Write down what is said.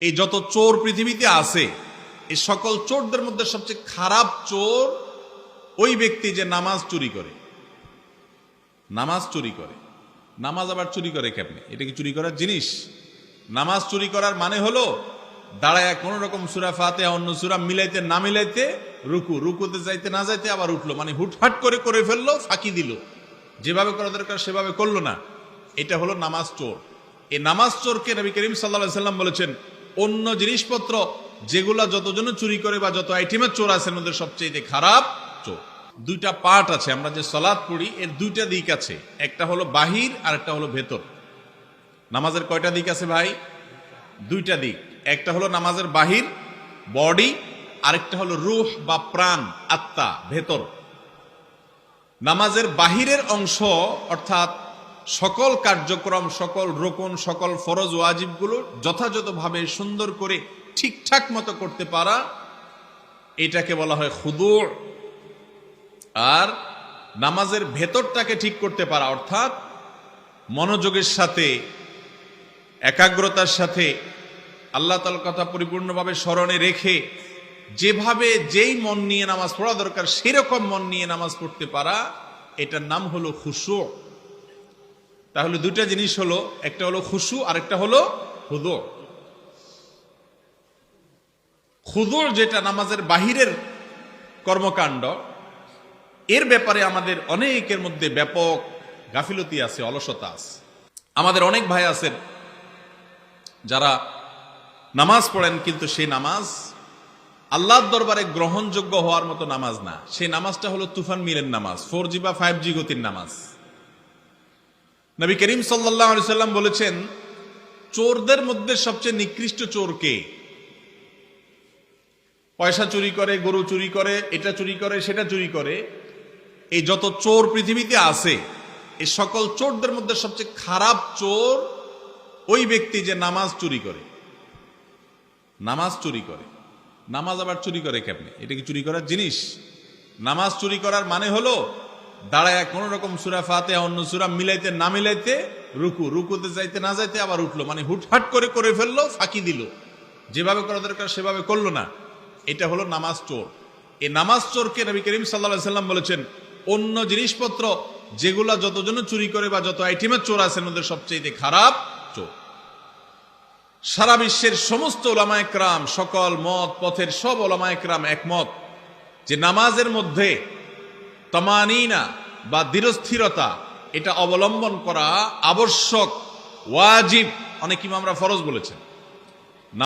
এই যত চোর পৃথিবীতে আছে এই সকল চোরদের মধ্যে সবচেয়ে খারাপ চোর ওই ব্যক্তি যে নামাজ চুরি করে। নামাজ চুরি করে। নামাজ আবার চুরি করে কেমনে? এটা কি চুরি করার জিনিস? নামাজ চুরি করার মানে হলো, দাঁড়ায় কোন রকম সুরা ফাতে অন্য সুরা মিলাইতে না মিলাইতে রুকু, রুকুতে যাইতে না যাইতে আবার উঠল মানে হুটহাট করে করে ফেলল, ফাঁকি দিল। যেভাবে করা দরকার সেভাবে করল না। এটা হলো নামাজ চোর। এই নামাজ চোরকে নবী করিম সাল্লা সাল্লাম বলেছেন অন্য জিনিসপত্র, যেগুলা যতজন চুরি করে বা যত আইটেমের চোর আছেন ওদের সবচেয়ে খারাপ চোর। দুইটা পার্ট আছে, আমরা যে সলাদ পড়ি, এর দুইটা দিক আছে। একটা হলো বাহির, আর একটা হলো ভেতর। নামাজের কয়টা দিক আছে ভাই? দুইটা দিক। একটা হলো নামাজের বাহির বডি আরেকটা হলো রুহ বা প্রাণ, আত্মা, ভেতর। নামাজের বাহিরের অংশ, অর্থাৎ সকল কার্যক্রম, সকল রোকন, সকল ফরজ ওয়াজিবগুলো যথাযথভাবে সুন্দর করে ঠিকঠাক মতো করতে পারা, এটাকে বলা হয় খুদুর আর নামাজের ভেতরটাকে ঠিক করতে পারা, অর্থাৎ মনোযোগের সাথে, একাগ্রতার সাথে আল্লাহ তাল কথা পরিপূর্ণভাবে স্মরণে রেখে যেভাবে যেই মন নিয়ে নামাজ পড়া দরকার, সেরকম মন নিয়ে নামাজ পড়তে পারা, এটার নাম হলো খুশু। তাহলে দুইটা জিনিস হলো, একটা হলো খুশু আর একটা হলো হুদো। খুদুর যেটা নামাজের বাহিরের কর্মকাণ্ড, এর ব্যাপারে আমাদের অনেকের মধ্যে ব্যাপক গাফিলতি আছে, অলসতা আছে। আমাদের অনেক ভাই আছেন যারা নামাজ পড়েন, কিন্তু সেই নামাজ আল্লাহর দরবারে গ্রহণযোগ্য হওয়ার মতো নামাজ না। সেই নামাজটা হলো তুফান মিলেন নামাজ, ফোর জি বা ফাইভ জি গতির নামাজ। নবী করিম সাল্লাহ সাল্লাম বলেছেন, চোরদের মধ্যে সবচেয়ে নিকৃষ্ট চোর কে? পয়সা চুরি করে, গরু চুরি করে, এটা চুরি করে, সেটা চুরি করে। এই যত চোর পৃথিবীতে আছে এই সকল চোরদের মধ্যে সবচেয়ে খারাপ চোর ওই ব্যক্তি যে নামাজ চুরি করে। নামাজ চুরি করে। নামাজ আবার চুরি করে কেমনে? এটা কি চুরি করার জিনিস? নামাজ চুরি করার মানে হলো দাঁড়ায় কোন রকম সুরা ফাতে অন্য সুরা মিলাইতে, না মিলাইতে রুকু। রুকুতে যাইতে, না যাইতে আবার উঠল। মানে হুটহাট করে করে ফেলল, ফাঁকি দিল। যেভাবে করা দরকার, সেভাবে করল না। এটা হলো নামাজ চোর। এই নামাজ চোরকে নবী করিম সাল্লা সাল্লাম বলেছেন, অন্য জিনিসপত্র যেগুলা যতজন চুরি করে বা যত আইটেমের চোর আছেন, ওদের সবচেয়ে খারাপ চোর। সারা বিশ্বের সমস্ত ওলামায়করাম সকল মত, পথের সব ওলামায়করাম একমত যে নামাজের মধ্যে তমানিনা বা দৃঢ়স্থিরতা এটা অবলম্বন করা আবশ্যক ওয়াজিব। অনেক ইমামরা ফরজ বলেছেন।